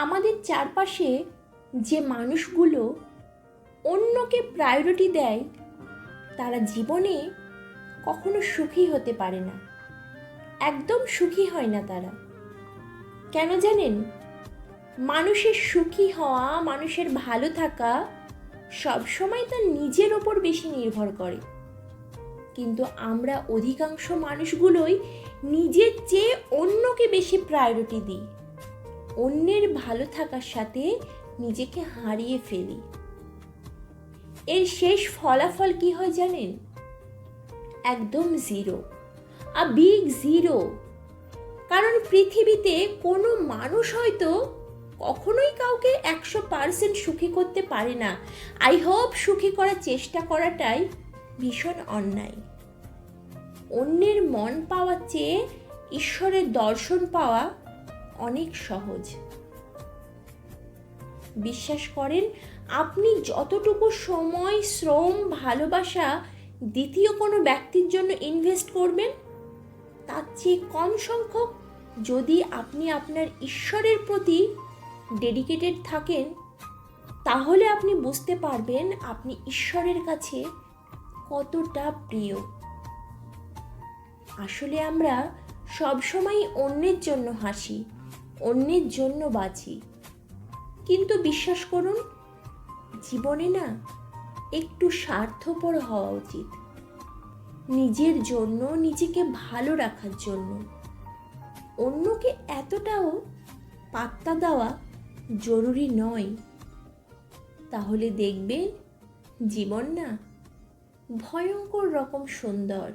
আমাদের চারপাশে যে মানুষগুলো অন্যকে প্রায়োরিটি দেয়, তারা জীবনে কখনো সুখী হতে পারে না। একদম সুখী হয় না তারা। কেন জানেন? মানুষের সুখী হওয়া, মানুষের ভালো থাকা সবসময় তার নিজের ওপর বেশি নির্ভর করে। কিন্তু আমরা অধিকাংশ মানুষগুলোই নিজের চেয়ে অন্যকে বেশি প্রায়োরিটি দিই। অন্যের ভালো থাকার সাথে নিজেকে হারিয়ে ফেলি। এর শেষ ফলাফল কি হয় জানেন? একদম জিরো আ বিগ জিরো কারণ পৃথিবীতে কোনো মানুষ হয়তো কখনোই কাউকে একশো পার্সেন্ট সুখী করতে পারে না। আই হোপ সুখী করার চেষ্টা করাটাই ভীষণ অন্যায়। অন্যের মন পাওয়ার চেয়ে ঈশ্বরের দর্শন পাওয়া অনেক সহজ। বিশ্বাস করেন, আপনি যতটুকু সময়, শ্রম, ভালোবাসা দ্বিতীয় কোনো ব্যক্তির জন্য ইনভেস্ট করবেন, তার চেয়ে কম সংখ্যক যদি আপনি আপনার ঈশ্বরের প্রতি ডেডিকেটেড থাকেন, তাহলে আপনি বুঝতে পারবেন আপনি ঈশ্বরের কাছে কতটা প্রিয়। আসলে আমরা সবসময় অন্যের জন্য হাসি অন্যের জন্য বাঁচি। কিন্তু বিশ্বাস করুন, জীবনে না একটু স্বার্থপর হওয়া উচিত। নিজের জন্য, নিজেকে ভালো রাখার জন্য। অন্যকে এতটাও পাত্তা দেওয়া জরুরি নয়। তাহলে দেখবেন, জীবন না ভয়ঙ্কর রকম সুন্দর।